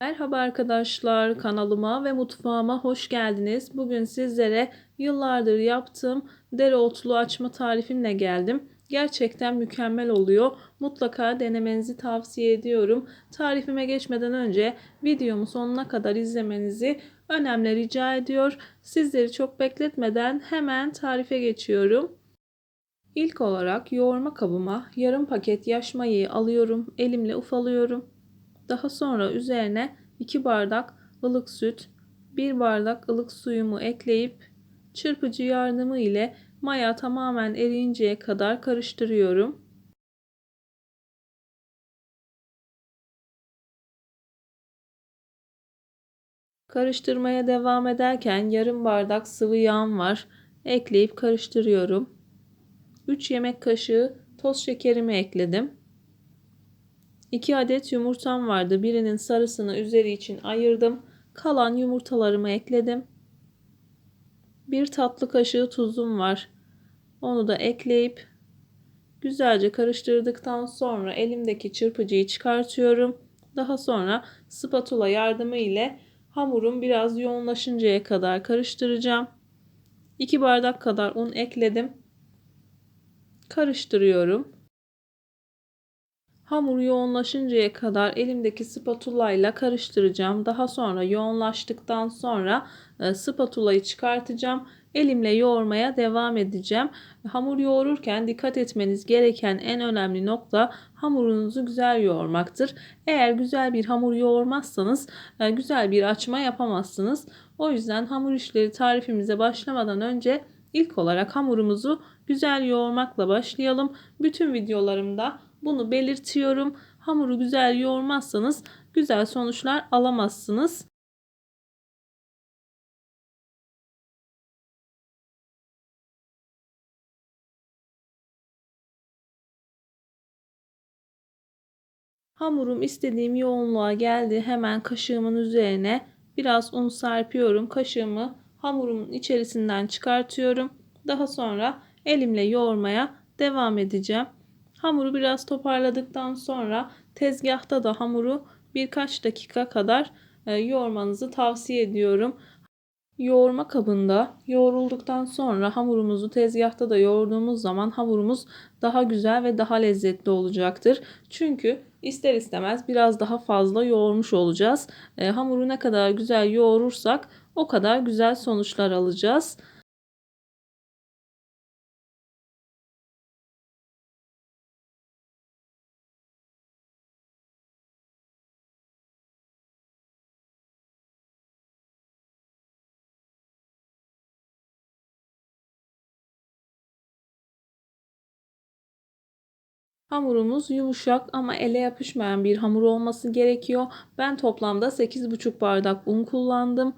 Merhaba arkadaşlar, kanalıma ve mutfağıma hoş geldiniz. Bugün sizlere yıllardır yaptığım dereotlu açma tarifimle geldim. Gerçekten mükemmel oluyor. Mutlaka denemenizi tavsiye ediyorum. Tarifime geçmeden önce videomu sonuna kadar izlemenizi önemli rica ediyor. Sizleri çok bekletmeden hemen tarife geçiyorum. İlk olarak yoğurma kabıma yarım paket yaş mayayı alıyorum. Elimle ufalıyorum. Daha sonra üzerine 2 bardak ılık süt, 1 bardak ılık suyumu ekleyip çırpıcı yardımı ile maya tamamen eriyinceye kadar karıştırıyorum. Karıştırmaya devam ederken yarım bardak sıvı yağım var. Ekleyip karıştırıyorum. 3 yemek kaşığı toz şekerimi ekledim. 2 adet yumurtam vardı. Birinin sarısını üzeri için ayırdım. Kalan yumurtalarımı ekledim. 1 tatlı kaşığı tuzum var. Onu da ekleyip güzelce karıştırdıktan sonra elimdeki çırpıcıyı çıkartıyorum. Daha sonra spatula yardımı ile hamurum biraz yoğunlaşıncaya kadar karıştıracağım. 2 bardak kadar un ekledim. Karıştırıyorum. Hamur yoğunlaşıncaya kadar elimdeki spatula ile karıştıracağım. Daha sonra yoğunlaştıktan sonra e, spatulayı çıkartacağım. Elimle yoğurmaya devam edeceğim. Hamur yoğururken dikkat etmeniz gereken en önemli nokta hamurunuzu güzel yoğurmaktır. Eğer güzel bir hamur yoğurmazsanız e, güzel bir açma yapamazsınız. O yüzden hamur işleri tarifimize başlamadan önce ilk olarak hamurumuzu güzel yoğurmakla başlayalım. Bütün videolarımda bunu belirtiyorum. Hamuru güzel yoğurmazsanız güzel sonuçlar alamazsınız. Hamurum istediğim yoğunluğa geldi. Hemen kaşığımın üzerine biraz un serpiyorum. Kaşığımı hamurumun içerisinden çıkartıyorum. Daha sonra elimle yoğurmaya devam edeceğim. Hamuru biraz toparladıktan sonra tezgahta da hamuru birkaç dakika kadar e, yoğurmanızı tavsiye ediyorum. Yoğurma kabında yoğrulduktan sonra hamurumuzu tezgahta da yoğurduğumuz zaman hamurumuz daha güzel ve daha lezzetli olacaktır. Çünkü ister istemez biraz daha fazla yoğurmuş olacağız. E, hamuru ne kadar güzel yoğurursak o kadar güzel sonuçlar alacağız. Hamurumuz yumuşak ama ele yapışmayan bir hamur olması gerekiyor. Ben toplamda 8,5 bardak un kullandım.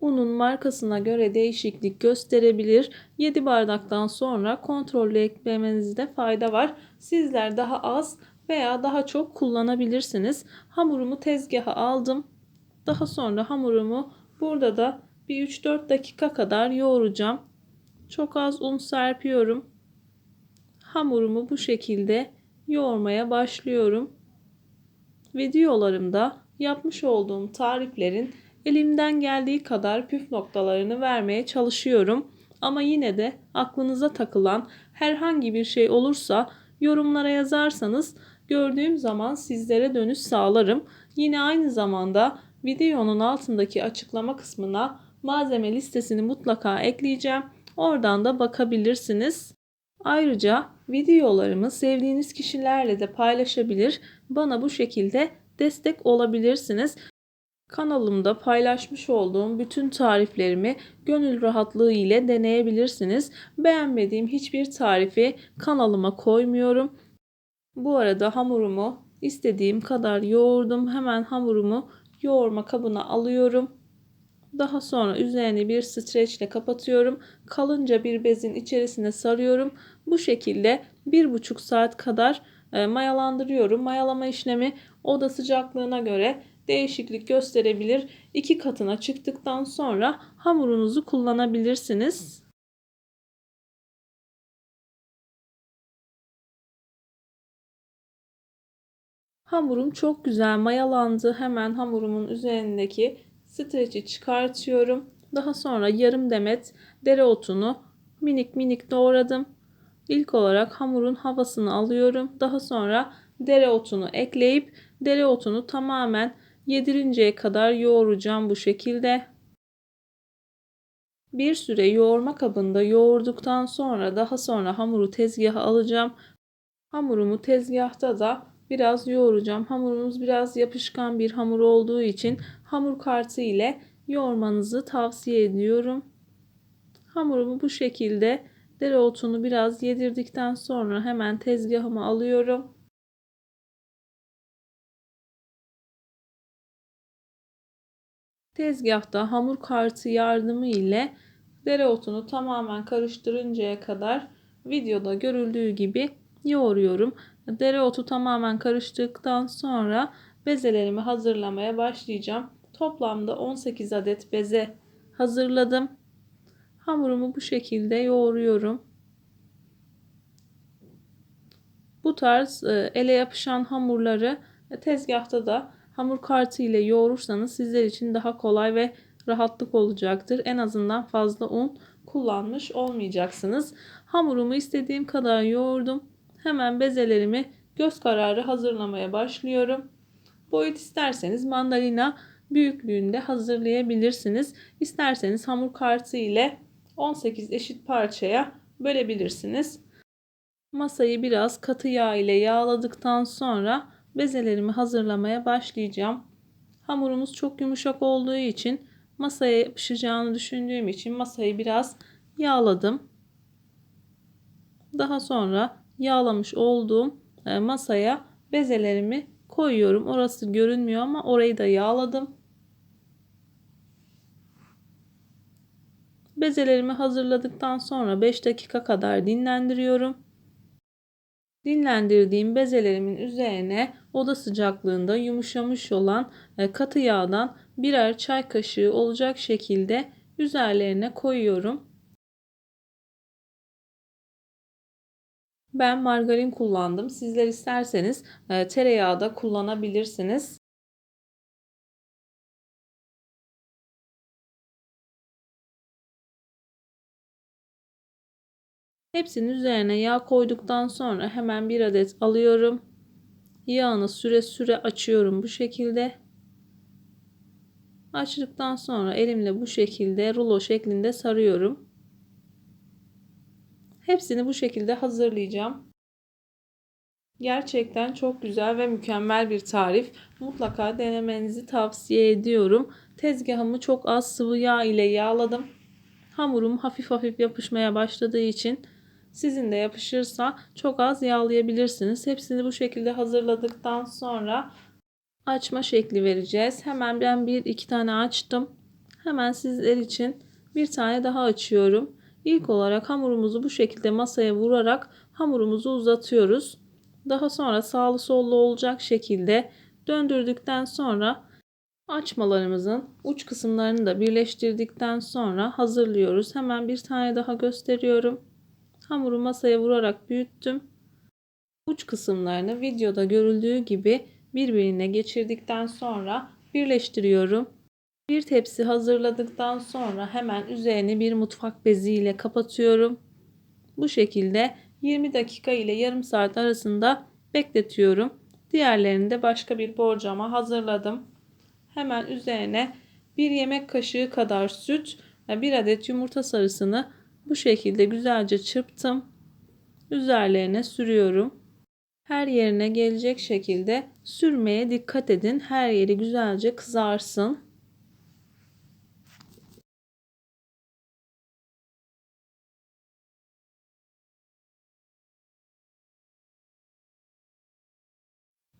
Unun markasına göre değişiklik gösterebilir. 7 bardaktan sonra kontrollü eklemenizde fayda var. Sizler daha az veya daha çok kullanabilirsiniz. Hamurumu tezgaha aldım. Daha sonra hamurumu burada da bir 3-4 dakika kadar yoğuracağım. Çok az un serpiyorum hamurumu bu şekilde yoğurmaya başlıyorum. Videolarımda yapmış olduğum tariflerin elimden geldiği kadar püf noktalarını vermeye çalışıyorum. Ama yine de aklınıza takılan herhangi bir şey olursa yorumlara yazarsanız gördüğüm zaman sizlere dönüş sağlarım. Yine aynı zamanda videonun altındaki açıklama kısmına malzeme listesini mutlaka ekleyeceğim. Oradan da bakabilirsiniz. Ayrıca videolarımı sevdiğiniz kişilerle de paylaşabilir, bana bu şekilde destek olabilirsiniz. Kanalımda paylaşmış olduğum bütün tariflerimi gönül rahatlığı ile deneyebilirsiniz. Beğenmediğim hiçbir tarifi kanalıma koymuyorum. Bu arada hamurumu istediğim kadar yoğurdum. Hemen hamurumu yoğurma kabına alıyorum. Daha sonra üzerini bir streçle kapatıyorum. Kalınca bir bezin içerisine sarıyorum. Bu şekilde bir buçuk saat kadar e, mayalandırıyorum. Mayalama işlemi oda sıcaklığına göre değişiklik gösterebilir. İki katına çıktıktan sonra hamurunuzu kullanabilirsiniz. Hamurum çok güzel mayalandı. Hemen hamurumun üzerindeki streçi çıkartıyorum. Daha sonra yarım demet dereotunu minik minik doğradım. İlk olarak hamurun havasını alıyorum. Daha sonra dereotunu ekleyip dereotunu tamamen yedirinceye kadar yoğuracağım bu şekilde. Bir süre yoğurma kabında yoğurduktan sonra daha sonra hamuru tezgaha alacağım. Hamurumu tezgahta da biraz yoğuracağım. Hamurumuz biraz yapışkan bir hamur olduğu için hamur kartı ile yoğurmanızı tavsiye ediyorum. Hamurumu bu şekilde dereotunu biraz yedirdikten sonra hemen tezgahıma alıyorum. Tezgahta hamur kartı yardımı ile dereotunu tamamen karıştırıncaya kadar videoda görüldüğü gibi yoğuruyorum. Dereotu tamamen karıştıktan sonra bezelerimi hazırlamaya başlayacağım. Toplamda 18 adet beze hazırladım. Hamurumu bu şekilde yoğuruyorum. Bu tarz e, ele yapışan hamurları tezgahta da hamur kartı ile yoğurursanız sizler için daha kolay ve rahatlık olacaktır. En azından fazla un kullanmış olmayacaksınız. Hamurumu istediğim kadar yoğurdum. Hemen bezelerimi göz kararı hazırlamaya başlıyorum. Boyut isterseniz mandalina büyüklüğünde hazırlayabilirsiniz. İsterseniz hamur kartı ile 18 eşit parçaya bölebilirsiniz. Masayı biraz katı yağ ile yağladıktan sonra bezelerimi hazırlamaya başlayacağım. Hamurumuz çok yumuşak olduğu için masaya yapışacağını düşündüğüm için masayı biraz yağladım. Daha sonra yağlamış olduğum e, masaya bezelerimi koyuyorum. Orası görünmüyor ama orayı da yağladım. Bezelerimi hazırladıktan sonra 5 dakika kadar dinlendiriyorum. Dinlendirdiğim bezelerimin üzerine oda sıcaklığında yumuşamış olan e, katı yağdan birer çay kaşığı olacak şekilde üzerlerine koyuyorum. Ben margarin kullandım. Sizler isterseniz e, tereyağı da kullanabilirsiniz. Hepsinin üzerine yağ koyduktan sonra hemen bir adet alıyorum. Yağını süre süre açıyorum bu şekilde. Açtıktan sonra elimle bu şekilde rulo şeklinde sarıyorum. Hepsini bu şekilde hazırlayacağım. Gerçekten çok güzel ve mükemmel bir tarif. Mutlaka denemenizi tavsiye ediyorum. Tezgahımı çok az sıvı yağ ile yağladım. Hamurum hafif hafif yapışmaya başladığı için sizin de yapışırsa çok az yağlayabilirsiniz. Hepsini bu şekilde hazırladıktan sonra açma şekli vereceğiz. Hemen ben bir iki tane açtım. Hemen sizler için bir tane daha açıyorum. İlk olarak hamurumuzu bu şekilde masaya vurarak hamurumuzu uzatıyoruz. Daha sonra sağlı sollu olacak şekilde döndürdükten sonra açmalarımızın uç kısımlarını da birleştirdikten sonra hazırlıyoruz. Hemen bir tane daha gösteriyorum. Hamuru masaya vurarak büyüttüm. Uç kısımlarını videoda görüldüğü gibi birbirine geçirdikten sonra birleştiriyorum. Bir tepsi hazırladıktan sonra hemen üzerini bir mutfak bezi ile kapatıyorum. Bu şekilde 20 dakika ile yarım saat arasında bekletiyorum. Diğerlerini de başka bir borcama hazırladım. Hemen üzerine bir yemek kaşığı kadar süt ve bir adet yumurta sarısını bu şekilde güzelce çırptım. Üzerlerine sürüyorum. Her yerine gelecek şekilde sürmeye dikkat edin. Her yeri güzelce kızarsın.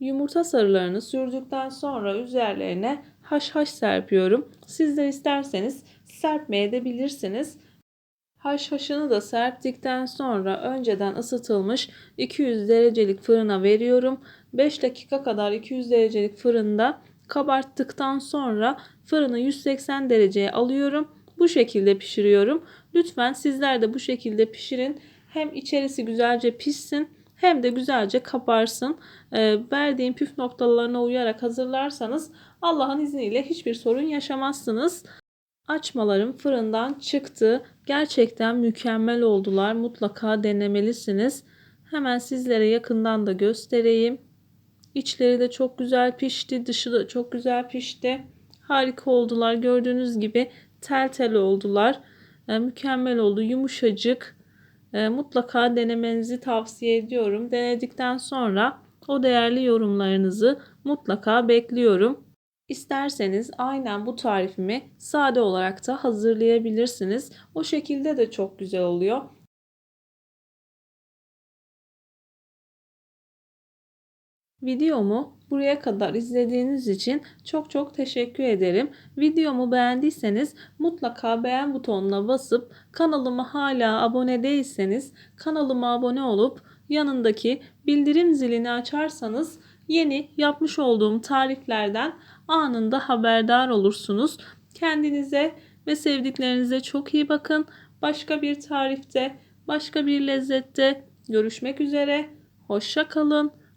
Yumurta sarılarını sürdükten sonra üzerlerine haşhaş serpiyorum. Sizler isterseniz serpmeye de bilirsiniz. Haşhaşını da serptikten sonra önceden ısıtılmış 200 derecelik fırına veriyorum. 5 dakika kadar 200 derecelik fırında kabarttıktan sonra fırını 180 dereceye alıyorum. Bu şekilde pişiriyorum. Lütfen sizler de bu şekilde pişirin. Hem içerisi güzelce pişsin hem de güzelce kaparsın. Ee, verdiğim püf noktalarına uyarak hazırlarsanız Allah'ın izniyle hiçbir sorun yaşamazsınız. Açmalarım fırından çıktı. Gerçekten mükemmel oldular. Mutlaka denemelisiniz. Hemen sizlere yakından da göstereyim. İçleri de çok güzel pişti. Dışı da çok güzel pişti. Harika oldular. Gördüğünüz gibi tel tel oldular. E, mükemmel oldu. Yumuşacık. E, mutlaka denemenizi tavsiye ediyorum. Denedikten sonra o değerli yorumlarınızı mutlaka bekliyorum. İsterseniz aynen bu tarifimi sade olarak da hazırlayabilirsiniz. O şekilde de çok güzel oluyor. Videomu buraya kadar izlediğiniz için çok çok teşekkür ederim. Videomu beğendiyseniz mutlaka beğen butonuna basıp kanalıma hala abone değilseniz kanalıma abone olup yanındaki bildirim zilini açarsanız yeni yapmış olduğum tariflerden anında haberdar olursunuz. Kendinize ve sevdiklerinize çok iyi bakın. Başka bir tarifte, başka bir lezzette görüşmek üzere. Hoşça kalın.